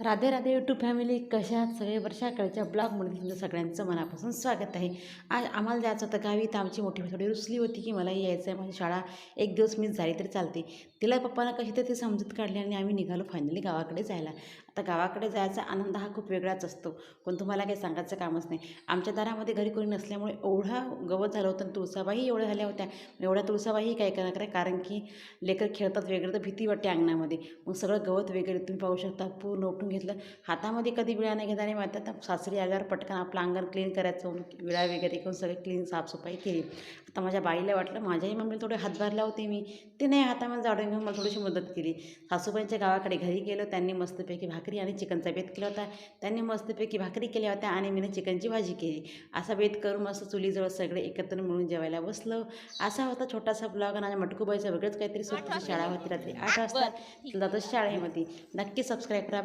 Radhe Radhe YouTube family कशा आहात सगळे? वर्षाकडच्या ब्लॉगमध्ये तुमचं सगळ्यांचं मनापासून स्वागत आहे. आज आम्हाला जायचं होतं गावी तर आमची मोठी थोडी रुसली होती की मला यायचं आहे माझी शाळा एक दिवस मिस झाली तरी चालते. तिला पप्पाला कशी तर ते समजूत काढली आणि आम्ही निघालो फायनली गावाकडे जायला. आता गावाकडे जायचा आनंद हा खूप वेगळाच असतो. पण तुम्हाला काही सांगायचं कामच नाही. आमच्या दारामध्ये घरी कोणी नसल्यामुळे एवढा गवत झालं होतं आणि तुळसाबाई एवढ्या झाल्या होत्या. एवढ्या तुळसाबाही काय करणार काय कारण की लेकर खेळतात वगैरे तर भीती वाटते अंगणामध्ये. मग सगळं गवत वगैरे तुम्ही पाहू शकता. पूर्ण उठून घेतलं. हातामध्ये कधी विळा नाही घेणार माहिती आता सासरी आल्यावर पटकन आपलं अंगण क्लीन करायचं विळा वगैरे करून सगळं क्लीन साफसफाई केली. आता माझ्या बाईला वाटलं माझ्याही मम्मीला थोडे हातभार लावते मी. ते नाही हातामध्ये जाडून घेऊन मला थोडीशी मदत केली. सासूबाईंच्या गावाकडे घरी गेलो त्यांनी मस्तपैकी भाग भाकरी आणि चिकनचा बेत केला होता. त्यांनी मस्तपैकी भाकरी केल्या होत्या आणि मी चिकनची भाजी केली. असा बेत करून मस्त चुलीजवळ सगळे एकत्र मिळून जेवायला बसलो. असा होता छोटासा ब्लॉग आणि मटकूबाईचा वेगळंच काहीतरी स्वतःची शाळा होती रात्री आठ वाजता. जातो शाळेमध्ये नक्की सबस्क्राईब करा.